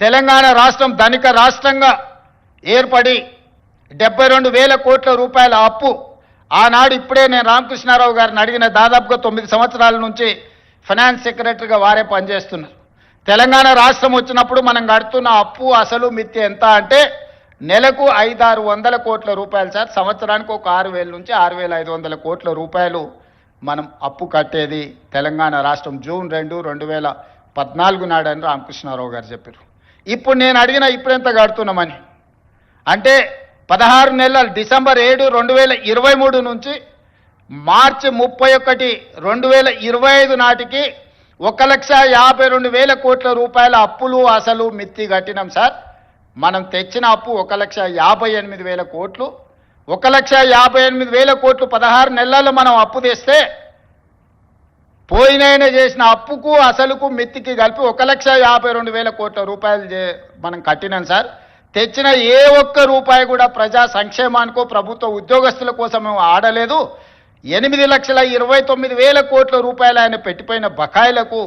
తెలంగాణ రాష్ట్రం ధనిక రాష్ట్రంగా ఏర్పడి డెబ్బై రెండు వేల కోట్ల రూపాయల అప్పు ఆనాడు ఇప్పుడే నేను రామకృష్ణారావు గారిని అడిగిన దాదాపుగా తొమ్మిది సంవత్సరాల నుంచి ఫైనాన్స్ సెక్రటరీగా వారే పనిచేస్తున్నారు. తెలంగాణ రాష్ట్రం వచ్చినప్పుడు మనం కడుతున్న అప్పు అసలు మిత్తి ఎంత అంటే నెలకు ఐదారు వందల కోట్ల రూపాయలు సార్. సంవత్సరానికి ఒక ఆరు వేల నుంచి ఆరు వేల ఐదు వందల కోట్ల రూపాయలు మనం అప్పు కట్టేది తెలంగాణ రాష్ట్రం జూన్ రెండు రెండు వేల పద్నాలుగు నాడని రామకృష్ణారావు గారు చెప్పారు. ఇప్పుడు నేను అడిగిన ఇప్పుడు ఎంత కడుతున్నామని? అంటే పదహారు నెలలు డిసెంబర్ ఏడు రెండు వేల ఇరవై మూడు నుంచి మార్చి ముప్పై ఒకటి రెండు వేల ఇరవై ఐదు నాటికి ఒక లక్ష యాభై రెండు వేల కోట్ల రూపాయల అప్పులు అసలు మిత్తి కట్టినాం సార్. మనం తెచ్చిన అప్పు ఒక లక్ష యాభై ఎనిమిది వేల కోట్లు. ఒక లక్ష యాభై ఎనిమిది వేల కోట్లు పదహారు నెలల్లో మనం అప్పు తెస్తే పోయినైనా చేసిన అప్పుకు అసలుకు మిత్తికి కలిపి ఒక లక్ష యాభై రెండు వేల కోట్ల రూపాయలు మనం కట్టినాం సార్. తెచ్చిన ఏ ఒక్క రూపాయి కూడా ప్రజా సంక్షేమానికో ప్రభుత్వ ఉద్యోగస్తుల కోసం మేము ఆడలేదు. ఎనిమిది లక్షల ఇరవై తొమ్మిది వేల కోట్ల రూపాయలు ఆయన పెట్టిపోయిన బకాయిలకు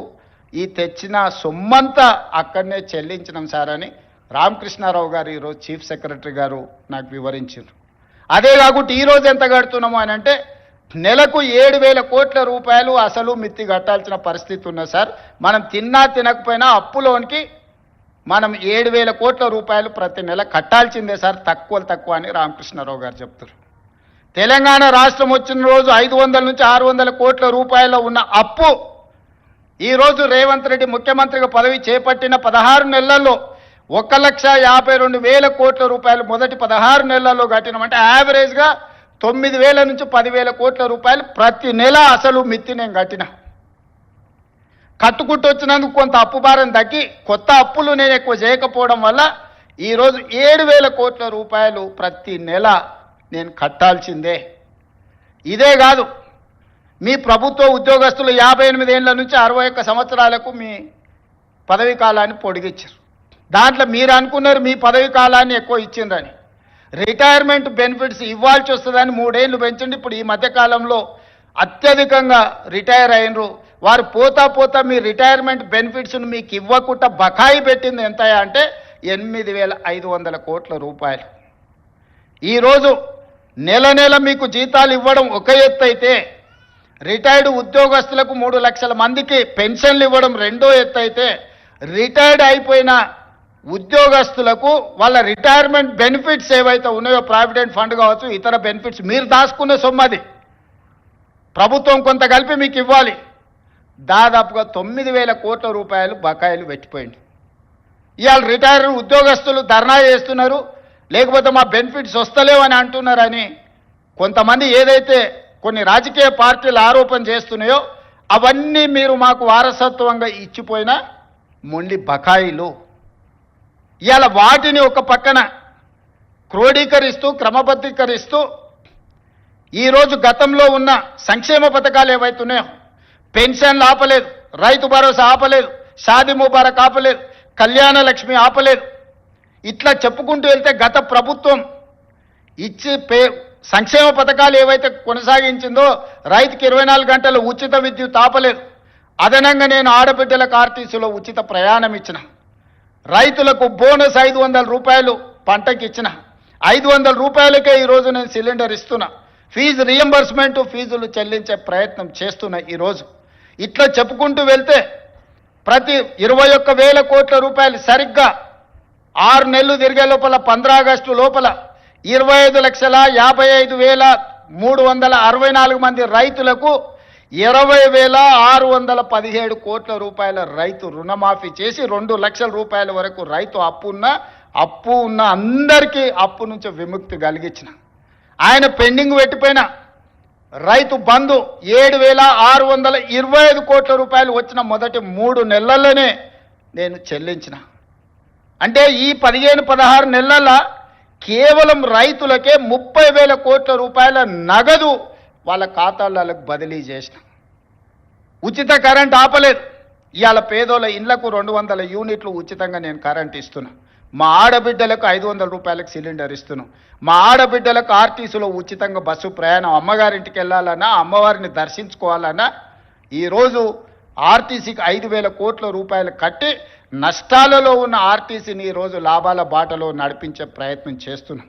ఈ తెచ్చిన సొమ్మంతా అక్కడనే చెల్లించినాం సార్ అని రామకృష్ణారావు గారు ఈరోజు చీఫ్ సెక్రటరీ గారు నాకు వివరించారు. అదే కాకుండా ఈరోజు ఎంత కడుతున్నాము అని అంటే నెలకు ఏడు వేల కోట్ల రూపాయలు అసలు మిత్తి కట్టాల్సిన పరిస్థితి ఉన్నది సార్ మనం తిన్నా తినకపోయినా అప్పులోనికి మనం ఏడు వేల కోట్ల రూపాయలు ప్రతి నెల కట్టాల్సిందే సార్ తక్కువ తక్కువ అని రామకృష్ణారావు గారు చెప్తారు. తెలంగాణ రాష్ట్రం వచ్చిన రోజు ఐదు వందల నుంచి ఆరు వందల కోట్ల రూపాయల ఉన్న అప్పు ఈరోజు రేవంత్ రెడ్డి ముఖ్యమంత్రిగా పదవి చేపట్టిన పదహారు నెలల్లో ఒక లక్ష యాభై రెండు వేల కోట్ల రూపాయలు మొదటి పదహారు నెలల్లో కట్టినామంటే యావరేజ్గా తొమ్మిది వేల నుంచి పదివేల కోట్ల రూపాయలు ప్రతి నెల అసలు మిత్తి నేను కట్టిన. కట్టుకుంటూ వచ్చినందుకు కొంత అప్పు భారం తగ్గి కొత్త అప్పులు నేను ఎక్కువ చేయకపోవడం వల్ల ఈరోజు ఏడు వేల కోట్ల రూపాయలు ప్రతి నెల నేను కట్టాల్సిందే. ఇదే కాదు మీ ప్రభుత్వ ఉద్యోగస్తులు యాభై ఎనిమిది ఏళ్ళ నుంచి అరవై ఒక్క సంవత్సరాలకు మీ పదవీ కాలాన్ని పొడిగించారు దాంట్లో మీరు అనుకున్నారు మీ పదవీ కాలాన్ని ఎక్కువ ఇచ్చిందని రిటైర్మెంట్ బెనిఫిట్స్ ఇవ్వాల్సి వస్తుందని మూడేళ్ళు పెంచండి. ఇప్పుడు ఈ మధ్యకాలంలో అత్యధికంగా రిటైర్ అయినరు. వారు పోతా పోతా మీ రిటైర్మెంట్ బెనిఫిట్స్ను మీకు ఇవ్వకుండా బకాయి పెట్టింది ఎంత అంటే ఎనిమిది వేల ఐదు వందల కోట్ల రూపాయలు. ఈరోజు నెల నెల మీకు జీతాలు ఇవ్వడం ఒక ఎత్తు అయితే రిటైర్డ్ ఉద్యోగస్తులకు మూడు లక్షల మందికి పెన్షన్లు ఇవ్వడం రెండో ఎత్తు అయితే రిటైర్డ్ అయిపోయిన ఉద్యోగస్తులకు వాళ్ళ రిటైర్మెంట్ బెనిఫిట్స్ ఏవైతే ఉన్నాయో ప్రావిడెంట్ ఫండ్ కావచ్చు ఇతర బెనిఫిట్స్ మీరు దాచుకున్న సొమ్మది అది. ప్రభుత్వం కొంత కలిపి మీకు ఇవ్వాలి. దాదాపుగా తొమ్మిది వేల కోట్ల రూపాయలు బకాయిలు పెట్టిపోయింది. ఇవాళ రిటైర్ ఉద్యోగస్తులు ధర్నా చేస్తున్నారు. లేకపోతే మా బెనిఫిట్స్ వస్తలేవని అని అంటున్నారని కొంతమంది ఏదైతే కొన్ని రాజకీయ పార్టీలు ఆరోపణ చేస్తున్నాయో అవన్నీ మీరు మాకు వారసత్వంగా ఇచ్చిపోయిన మొండి బకాయిలు. ఇవాళ వాటిని ఒక పక్కన క్రోడీకరిస్తూ క్రమబద్ధీకరిస్తూ ఈరోజు గతంలో ఉన్న సంక్షేమ పథకాలు ఏవైతున్నాయో పెన్షన్లు ఆపలేదు రైతు భరోసా ఆపలేదు షాది ముబారక్ ఆపలేదు కళ్యాణ లక్ష్మి ఆపలేదు. ఇట్లా చెప్పుకుంటూ వెళ్తే గత ప్రభుత్వం ఇచ్చి పే సంక్షేమ పథకాలు ఏవైతే కొనసాగించిందో రైతుకి ఇరవై నాలుగు గంటలు ఉచిత విద్యుత్ ఆపలేదు. అదనంగా నేను ఆడబిడ్డలకు ఆర్టీసీలో ఉచిత ప్రయాణం ఇచ్చిన. రైతులకు బోనస్ ఐదు వందల రూపాయలు పంటకి ఇచ్చిన. ఐదు వందల రూపాయలకే ఈరోజు నేను సిలిండర్ ఇస్తున్నా. ఫీజు రియంబర్స్మెంట్ ఫీజులు చెల్లించే ప్రయత్నం చేస్తున్నా ఈరోజు ఇట్లా చెప్పుకుంటూ వెళ్తే ప్రతి ఇరవై ఒక్క వేల కోట్ల రూపాయలు సరిగ్గా ఆరు నెలలు తిరిగే లోపల పంద్రా ఆగస్టు లోపల ఇరవై ఐదు లక్షల యాభై ఐదు వేల మూడు వందల అరవై నాలుగు మంది రైతులకు ఇరవై వేల ఆరు వందల పదిహేడు కోట్ల రూపాయల రైతు రుణమాఫీ చేసి రెండు లక్షల రూపాయల వరకు రైతు అప్పు ఉన్న అప్పు ఉన్న అందరికీ అప్పు నుంచి విముక్తి కలిగించిన. ఆయన పెండింగ్ పెట్టిపోయిన. రైతు బంధు ఏడు వేల ఆరు వందల ఇరవై ఐదు కోట్ల రూపాయలు వచ్చిన మొదటి మూడు నెలల్లోనే నేను చెల్లించిన. అంటే ఈ పదిహేను పదహారు నెలల కేవలం రైతులకే ముప్పై వేల కోట్ల రూపాయల నగదు వాళ్ళ ఖాతాలకు బదిలీ చేసిన. ఉచిత కరెంట్ ఆపలేదు. ఇవాళ పేదోళ్ళ ఇళ్ళకు రెండు వందల యూనిట్లు ఉచితంగా నేను కరెంట్ ఇస్తున్నా. మా ఆడబిడ్డలకు ఐదు వందల రూపాయలకు సిలిండర్ ఇస్తున్నాం. మా ఆడబిడ్డలకు ఆర్టీసీలో ఉచితంగా బస్సు ప్రయాణం అమ్మగారింటికి వెళ్ళాలన్నా అమ్మవారిని దర్శించుకోవాలన్నా ఈరోజు ఆర్టీసీకి ఐదు వేల కోట్ల రూపాయలు కట్టి నష్టాలలో ఉన్న ఆర్టీసీని ఈరోజు లాభాల బాటలో నడిపించే ప్రయత్నం చేస్తున్నాం.